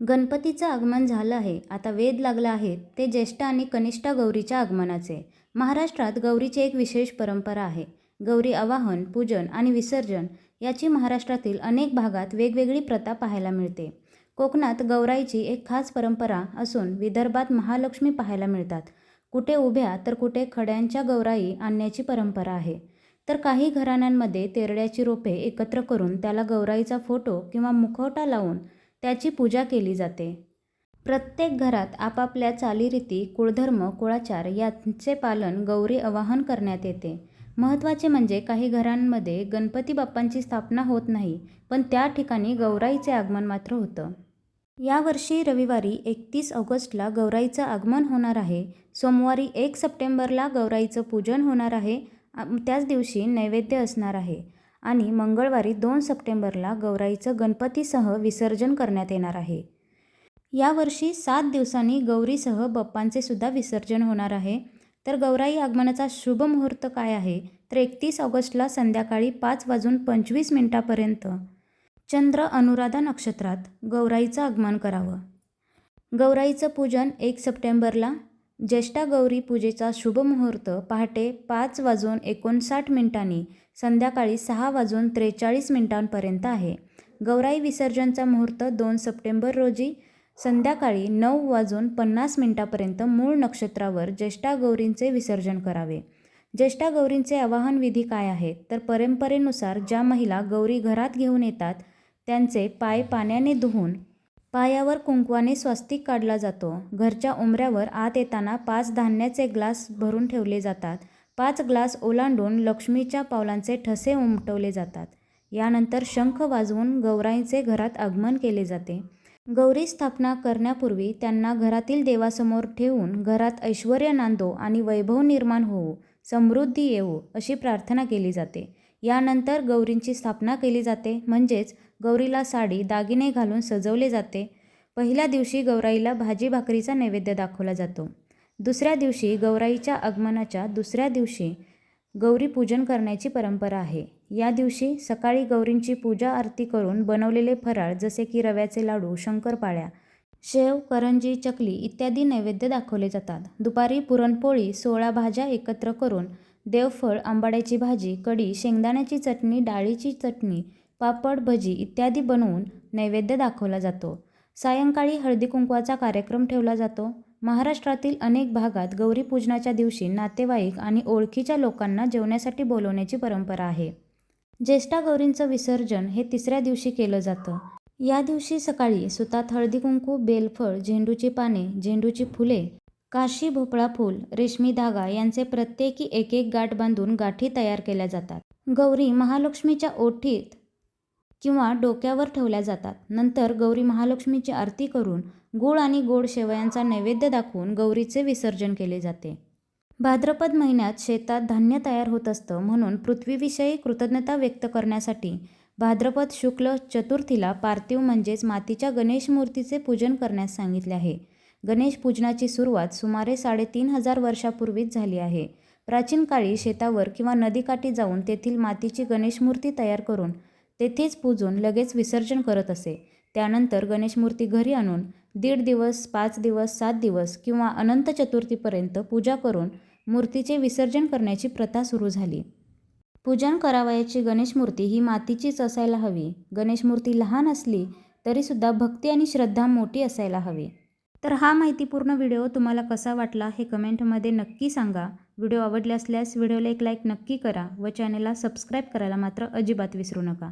गणपतीचं आगमन झालं आहे. आता वेद लागला आहे. ते ज्येष्ठ आणि कनिष्ठा गौरीच्या आगमनाचे. महाराष्ट्रात गौरीची एक विशेष परंपरा आहे. गौरी आवाहन पूजन आणि विसर्जन याची महाराष्ट्रातील अनेक भागात वेगवेगळी प्रथा पाहायला मिळते. कोकणात गौराईची एक खास परंपरा असून विदर्भात महालक्ष्मी पाहायला मिळतात. कुठे उभ्या तर कुठे खड्यांच्या गौराई आणण्याची परंपरा आहे. तर काही घराण्यांमध्ये तेरड्याची रोपे एकत्र करून त्याला गौराईचा फोटो किंवा मुखवटा लावून त्याची पूजा केली जाते. प्रत्येक घरात आपापल्या चालीरीती कुळधर्म कुळाचार यांचे पालन गौरी आवाहन करण्यात येते. महत्त्वाचे म्हणजे काही घरांमध्ये गणपती बाप्पांची स्थापना होत नाही पण त्या ठिकाणी गौराईचे आगमन मात्र होतं. यावर्षी रविवारी एकतीस ऑगस्टला गौराईचं आगमन होणार आहे. सोमवारी एक सप्टेंबरला गौराईचं पूजन होणार आहे. त्याच दिवशी नैवेद्य असणार आहे. आणि मंगळवारी दोन सप्टेंबरला गौराईचं गणपतीसह विसर्जन करण्यात येणार आहे. यावर्षी सात दिवसांनी गौरीसह बाप्पांचे सुद्धा विसर्जन होणार आहे. तर गौराई आगमनाचा शुभ मुहूर्त काय आहे? तर एकतीस ऑगस्टला संध्याकाळी पाच वाजून पंचवीस मिनिटापर्यंत. चंद्र अनुराधा नक्षत्रात गौराईचं आगमन करावं. गौराईचं पूजन एक सप्टेंबरला ज्येष्ठा गौरी पूजेचा शुभ मुहूर्त पहाटे पाच वाजून एकोणसाठ मिनिटांनी संध्याकाळी सहा वाजून त्रेचाळीस मिनिटांपर्यंत आहे. गौराई विसर्जनचा मुहूर्त दोन सप्टेंबर रोजी संध्याकाळी नऊ वाजून पन्नास मिनिटापर्यंत मूळ नक्षत्रावर ज्येष्ठा गौरींचे विसर्जन करावे. ज्येष्ठा गौरींचे आवाहन विधी काय आहेत तर परंपरेनुसार ज्या महिला गौरी घरात घेऊन येतात त्यांचे पाय पाण्याने धुवून पायावर कुंकवाने स्वस्तिक काढला जातो. घरच्या उंबऱ्यावर आत येताना पाच धान्याचे ग्लास भरून ठेवले जातात. पाच ग्लास ओलांडून लक्ष्मीच्या पावलांचे ठसे उमटवले जातात. यानंतर शंख वाजवून गौराईचे घरात आगमन केले जाते. गौरी स्थापना करण्यापूर्वी त्यांना घरातील देवासमोर ठेवून घरात ऐश्वर नांदो आणि वैभव निर्माण होऊ समृद्धी येवो अशी प्रार्थना केली जाते. यानंतर गौरींची स्थापना केली जाते. म्हणजेच गौरीला साडी दागिने घालून सजवले जाते. पहिल्या दिवशी गौराईला भाजी भाकरीचा नैवेद्य दाखवला जातो. दुसऱ्या दिवशी गौराईच्या आगमनाच्या दुसऱ्या दिवशी गौरी पूजन करण्याची परंपरा आहे. या दिवशी सकाळी गौरींची पूजा आरती करून बनवलेले फराळ जसे की रव्याचे लाडू शंकरपाळ्या शेव करंजी चकली इत्यादी नैवेद्य दाखवले जातात. दुपारी पुरणपोळी सोळा भाज्या एकत्र करून देवफळ आंबाड्याची भाजी कढी शेंगदाण्याची चटणी डाळीची चटणी पापड भजी इत्यादी बनवून नैवेद्य दाखवला जातो. सायंकाळी हळदी कुंकवाचा कार्यक्रम ठेवला जातो. महाराष्ट्रातील अनेक भागात गौरी पूजनाच्या दिवशी नातेवाईक आणि ओळखीच्या लोकांना जेवण्यासाठी बोलवण्याची परंपरा आहे. ज्येष्ठा गौरींचं विसर्जन हे तिसऱ्या दिवशी केलं जातं. या दिवशी सकाळी सुतात हळदी कुंकू बेलफळ झेंडूची पाने झेंडूची फुले काशी भोपळा फूल रेशमी धागा यांचे प्रत्येकी एक एक गाठ बांधून गाठी तयार केल्या जातात. गौरी महालक्ष्मीच्या ओठीत किंवा डोक्यावर ठेवल्या जातात. नंतर गौरी महालक्ष्मीची आरती करून गूळ आणि गोड शेवयांचा नैवेद्य दाखवून गौरीचे विसर्जन केले जाते. भाद्रपद महिन्यात शेतात धान्य तयार होत असतं म्हणून पृथ्वीविषयी कृतज्ञता व्यक्त करण्यासाठी भाद्रपद शुक्ल चतुर्थीला पार्थिव म्हणजेच मातीच्या गणेश मूर्तीचे पूजन करण्यास सांगितले आहे. गणेश पूजनाची सुरुवात सुमारे साडेतीन हजार वर्षापूर्वीच झाली आहे. प्राचीन काळी शेतावर किंवा नदीकाठी जाऊन तेथील मातीची गणेश मूर्ती तयार करून तेथेच पूजून लगेच विसर्जन करत असे. त्यानंतर गणेश मूर्ती घरी आणून दीड दिवस पाच दिवस सात दिवस किंवा अनंत चतुर्थीपर्यंत पूजा करून मूर्तीचे विसर्जन करण्याची प्रथा सुरू झाली. पूजन करावयाची गणेश मूर्ती ही मातीचीच असायला हवी. गणेश मूर्ती लहान असली तरीसुद्धा भक्ती आणि श्रद्धा मोठी असायला हवी. तर हा माहितीपूर्ण व्हिडिओ तुम्हाला कसा वाटला हे कमेंटमध्ये नक्की सांगा. व्हिडिओ आवडले असल्यास व्हिडिओला एक लाईक नक्की करा व चॅनलला सबस्क्राईब करायला मात्र अजिबात विसरू नका.